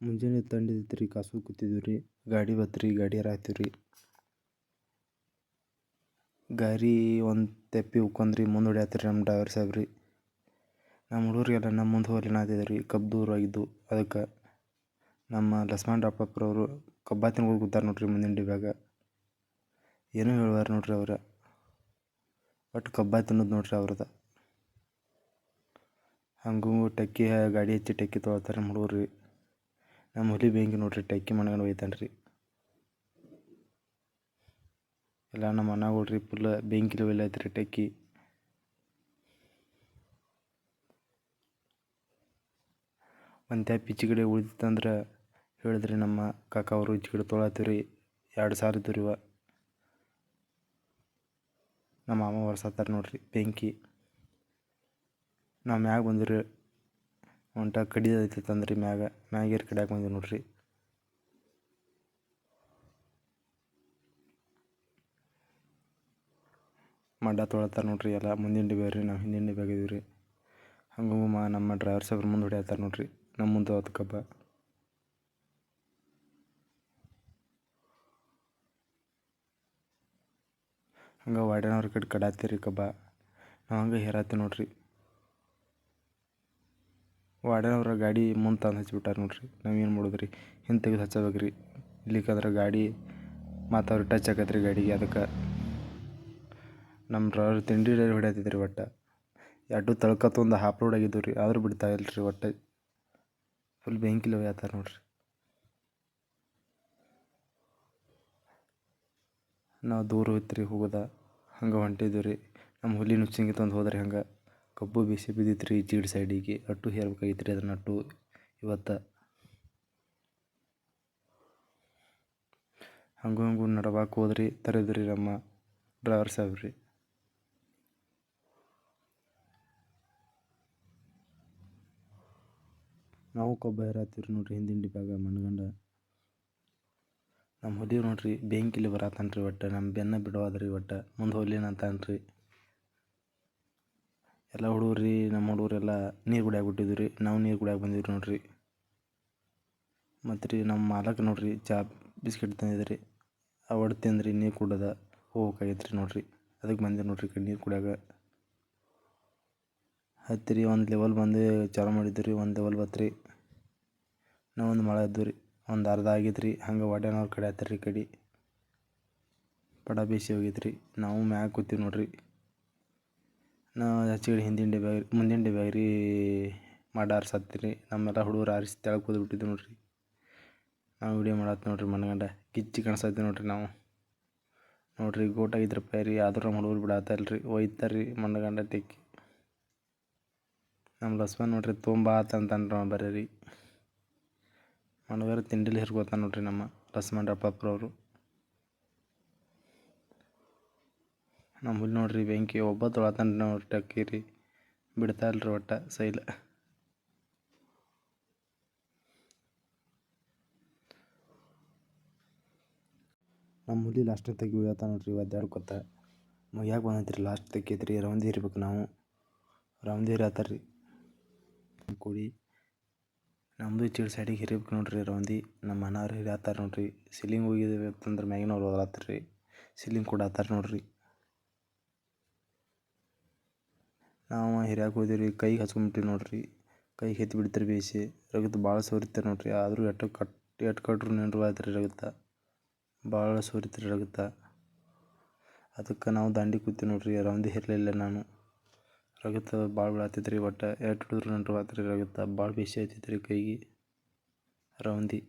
ಮುಂಜಾನೆ ರೀ ಕಾಸು ಕೂತಿದ್ದೀವ್ರಿ ರೀ ಗಾಡಿ ಬತ್ರಿ ಗಾಡಿಯಾರ ಹತ್ತೀವಿ ರೀ ಗಾಡಿ ಒಂದು ತೆಪ್ಪಿ ಉಕ್ಕೊಂದ್ರಿ, ಮುಂದೆ ಹೊಡ್ಯಾತ್ರಿ ನಮ್ಮ ಡ್ರೈವರ್ ಸಾಹೇಬ್ ರೀ ನಮ್ಮ ಹುಡುಗರಿಗೆಲ್ಲ ನಮ್ಮ ಮುಂದೆ ಹೋಗ್ಲಿ ಆತಿದ್ರಿ ರೀ ಕಬ್ಬು ದೂರ ಆಗಿದ್ದು. ಅದಕ್ಕೆ ನಮ್ಮ ಲಸ್ಮಾನ್ ರಾಪಪ್ರವರು ಕಬ್ಬ ತಿನ್ಕೊಂಡು ಕೂತಾರೆ ನೋಡ್ರಿ ಮುಂದಿನ ಡಿಬ್ಯಾಗ. ಏನೂ ಹೇಳುವಾರ ನೋಡ್ರಿ ಅವ್ರ. ಒಟ್ಟು ಕಬ್ಬ ತಿನ್ನೋದು ನೋಡ್ರಿ ಅವ್ರದ. ಹಂಗೂ ಟಕ್ಕಿ ಗಾಡಿ ಹಚ್ಚಿ ಟಕ್ಕಿ ತೊಗೊಳ್ತಾರೆ ನಮ್ಮ ಹುಡುಗರು. ನಮ್ಮ ಹುಲಿ ಬೆಂಕಿ ನೋಡ್ರಿ ಟಕ್ಕಿ ಮಣ್ಕೊಂಡು ಒಯ್ತಾನೆ ರೀ ಎಲ್ಲ ನಮ್ಮ ಅಣ್ಣಗಳು ಫುಲ್ಲ ಫುಲ್ ಬೆಂಕಿಲಿ ಐತ್ರಿ ಟಕ್ಕಿ ಒಂದು ಟ್ಯಾಪ್ ಈಚೆ ಕಡೆ ಉಳಿದಿತ್ತಂದ್ರೆ ಹೇಳಿದ್ರಿ ನಮ್ಮ ಕಾಕ ಅವರು ಈಚೆ ಕಡೆ ತೊಗೊಳತ್ತೀವಿ ರೀ ಎರಡು ಸಾವಿರ ಇದ್ದವು ಇವ ನಮ್ಮ ಮಾಮ ಒರ್ಸತ್ತಾರ ನೋಡ್ರಿ ಬೆಂಕಿ. ನಾವು ಮ್ಯಾಗ ಬಂದಿರಿ ಹೊಂಟ ಕಡಿದೈತಂದ್ರಿ ಮ್ಯಾಗ. ಮ್ಯಾಗೇರಿ ಕಡಿಯಾಕೆ ಬಂದೀವಿ ನೋಡ್ರಿ. ಮಡ್ಡ ತೊಳತ್ತಾರ ನೋಡ್ರಿ ಎಲ್ಲ. ಮುಂದಿನ ಡಿಬ್ಯಾಗ ರೀ ನಾವು ಹಿಂದಿನ ಡಿಬ್ಯಾಗ ಇದೀವಿ ರೀ ಹಂಗೆ ಮಾ ನಮ್ಮ ಡ್ರೈವರ್ ಸಾಹೇಬ್ರು ಮುಂದೆ ಹೊಡಿಯತ್ತಾರ ನೋಡ್ರಿ. ನಮ್ಮ ಮುಂದೆ ಹೋದ ಕಬ್ಬ. ಹಂಗೆ ವಾರ್ಡನವ್ರ ಕಡೆ ಕಡಾತ್ತೀರಿ ಕಬ್ಬ. ನಾವು ಹಂಗೆ ಹೇರಾತಿ ನೋಡ್ರಿ. ವಾರ್ಡನವ್ರ ಗಾಡಿ ಮುಂದೆ ತಂದು ಹಚ್ಬಿಟ್ಟಾರ ನೋಡ್ರಿ. ನಾವೇನು ಮಾಡೋದು ರೀ ಹಿಂದೆ ತೆಗೆದು ಹಚ್ಚಬೇಕು ರೀ ಇಲ್ಲಿಕಂದ್ರೆ ಗಾಡಿ ಮತ್ತು ಟಚ್ ರೀ ಗಾಡಿಗೆ ಅದಕ್ಕೆ. ನಮ್ಮ ಡ್ರೈವರ್ ತಿಂಡಿ ಹೊಡ್ಯಾತಿದ್ರಿ ಒಟ್ಟು. ಎರಡು ತಳ್ಕತ್ತ ಹಾಪ್ ರೋಡ್ ಆಗಿದ್ದು ರೀ ಆದರೂ ಬಿಡ್ತಾ ಇಲ್ಲ ರೀ ಒಟ್ಟು. ಫುಲ್ ಬೆಂಕಿಲಿ ಒಯ್ಯತ್ತಾರ ನೋಡ್ರಿ. ನಾವು ದೂರ ಹೋಯ್ತು ರೀ ಹೋಗೋದ. ಹಂಗೆ ಹೊಂಟಿದ್ದೀವಿ ರೀ ನಮ್ಮ ಹುಲಿ ನುಚ್ಚಿಂಗಿ ತಂದು ಹೋದ್ರಿ ಹಂಗೆ. ಕಬ್ಬು ಬಿಸಿ ಬಿದ್ದಿತ್ರಿ ಜೀಡ್ ಸೈಡಿಗೆ. ಅಟ್ಟು ಹೇರ್ಬೇಕಾಗಿತ್ತು ರೀ ಅದನ್ನ ಅಟ್ಟು ಇವತ್ತು. ಹಂಗೂ ಹಂಗೂ ನಡವಾಕ ಹೋದ್ರಿ, ತರದ್ರಿ ನಮ್ಮ ಡ್ರೈವರ್ ಸಾಹೇಬ್ ರೀ ನಾವು ಕಬ್ಬು ಹೇರಾತ್ತೀವಿ ರೀ ನೋಡ್ರಿ ಹಿಂದಿನ ಡಿಪಾಗ ಮನ್ಗಂಡ ನಮ್ಮ ಹುಲಿ ನೋಡ್ರಿ, ಬೆಂಕಿಲಿ ಬರತ್ತಾನ ರೀ ಒಟ್ಟು ನಮ್ಮ ಬೆನ್ನ ಬಿಡವಾದ್ರಿ ಒಟ್ಟು, ಮುಂದೆ ಹೋಗ್ಲಿನ ಅಂತಾನೆ ರೀ ಎಲ್ಲ ಹುಡುಗರು ರೀ, ನಮ್ಮ ಹುಡುಗರೆಲ್ಲ ನೀರು ಕುಡಿಯಾಕೆ ಬಿಟ್ಟಿದ್ದು ರೀ. ನಾವು ನೀರು ಕುಡಿಯಾಕೆ ರೀ ನೋಡಿರಿ. ಮತ್ತು ರೀ ನಮ್ಮ ಮಾಲಕ್ ನೋಡಿರಿ, ಚಾ ಬಿಸ್ಕಿಟ್ ತಂದಿದ್ರಿ ಅವಡ್ ರೀ, ನೀರು ಕುಡ್ದ ಹೋಗ್ಬೇಕಾಗಿತ್ತು ರೀ ನೋಡಿರಿ. ಅದಕ್ಕೆ ಬಂದೆ ನೋಡಿರಿ ಈ ಕಡೆ ನೀರು ಕುಡಿಯಾಗ. ಹತ್ತಿರಿ ಒಂದು ಲೆವೆಲ್ ಬಂದು ಚಾಲು ಮಾಡಿದ್ದು ರೀ, ಒಂದು ಲೆವೆಲ್ ಬತ್ತು ರೀ ನಾವು ಒಂದು ಮಳೆ ಇದ್ದು ರೀ. ಒಂದು ಅರ್ಧ ಆಗೈತೆ ರೀ, ಹಂಗೆ ವಾರ್ಡನವ್ರ ಕಡೆ ಹತ್ತಿರ ರೀ ಕಡೆ. ಪಡ ಬೇಸಿ ಹೋಗಿತ್ತು ರೀ. ನಾವು ಮ್ಯಾಗ ಕೂತೀವಿ ನೋಡ್ರಿ. ನಾವು ಆಚೆ ಹಿಂದಿನ ಡಬ್ಯಾಗ ಮುಂದಿನ ಡಬ್ಯಾಗ ರೀ ಮಡ ಆರ್ಸತ್ತೀರಿ ನಮ್ಮೆಲ್ಲ ಹುಡುಗರು ಆರಿಸಿ ತೆಳಗೆ ಕೂತ್ಬಿಟ್ಟಿದ್ವಿ ನೋಡ್ರಿ. ನಾವು ವಿಡಿಯೋ ಮಾಡತ್ತೆ ನೋಡ್ರಿ ಮನ್ಗಂಡ. ಕಿಚ್ಚಿ ಕಾಣಿಸತ್ತೀವಿ ನೋಡ್ರಿ ನಾವು. ನೋಡ್ರಿ ಗೋಟ್ ಐದು ರೂಪಾಯಿ ರೀ, ಆದ್ರೂ ನಮ್ಮ ಹುಡುಗರು ಬಿಡಾತಲ್ಲ ರೀ, ಒಯ್ತಾರೆ ರೀ ಮನ್ಗಂಡ ತಿಕ್ಕಿ. ನಮ್ಮ ಲಕ್ಷ್ಮಣ್ ನೋಡ್ರಿ ತೊಂಬಾ ಅಂತಂತಾನೆ ಬರೀ ರೀ ಮನಗರ ತಿಂಡಿಲಿ ಹಿರ್ಕೋತಾನೆ ನೋಡ್ರಿ ನಮ್ಮ ಲಕ್ಷ್ಮಣ್ ರಪ್ಪಪ್ರವರು ನಮ್ಮ ಹುಲಿ ನೋಡ್ರಿ ಬೆಂಕಿ ಒಬ್ಬ ತೊಳತನ ನೋಡ್ರಿ ಟಕ್ಕೀರಿ. ಬಿಡ್ತಾ ಇಲ್ರಿ ಒಟ್ಟು ಸೈಲ್. ನಮ್ಮ ಹುಲಿ ಲಾಸ್ಟ್ನೇ ತೆಗಿ ಒಯ್ಯತ್ತ ನೋಡ್ರಿ ಒದ್ದಾಡ್ಕೊತ ಮುಗ್ಯಾಕೆ ಬಂದೈತೆ ರೀ ಲಾಸ್ಟ್ ತೆಗಿತ್ರಿ ರೌಂದಿ ಇರ್ಬೇಕು ನಾವು. ರೌಂದಿ ಇರತ್ತಾರ ಕೊಡಿ ನಮ್ಮದು ಚೀಡ್ ಸೈಡಿಗೆ ಹಿರಿಬೇಕು ನೋಡ್ರಿ ರೌಂದಿ ನಮ್ಮ ಮನೆಯವ್ರು ಹಿರಿಯತ್ತಾರ ನೋಡ್ರಿ. ಸೀಲಿಂಗ್ ಹೋಗಿದ್ದೀವಿ ಅಂತಂದ್ರೆ ಮ್ಯಾಗಿನವ್ರು ಸೀಲಿಂಗ್ ಸಿಲಿಂಗ್ ಕೊಡತ್ತಾರ ನೋಡ್ರಿ. ನಾವು ಹಿರಿಯಾಕೆ ಹೋದೆವು ರೀ ಕೈಗೆ ಹಚ್ಕೊಂಬಿಟ್ಟಿವಿ ನೋಡ್ರಿ. ಕೈಗೆ ಎತ್ತಿ ಬಿಡ್ತಾರೆ ಬೇಯಿಸಿ ರಗತ್ ಭಾಳ ಸೋರಿತಾರೆ ನೋಡ್ರಿ. ಆದರೂ ಎಟ್ಟು ಕಟ್, ಎಟ್ ಕಟ್ರು ನೆಂಡ್ರು ಆಯ್ತ್ರಿ ರಗತ್ತ ಭಾಳ ಸೋರಿತ್ರಿ ರಗತ್ತ ಅದಕ್ಕೆ ನಾವು ದಾಂಡಿ ಕೂತೀವಿ ನೋಡ್ರಿ. ರೌಂದಿ ಇರಲಿಲ್ಲ ನಾನು. ರಗತ್ತ ಭಾಳ ಬೀಳಾತೈತೆ ರೀ ಒಟ್ಟು ಎಟ್ಟು ಹಿಡಿದ್ರು ಆತ್ರಿ ರೀ ರಗತ್ತ ಭಾಳ ಬೇಸಿ ಆಯ್ತಿತ್ತು ಕೈಗೆ. ರೌಂದಿ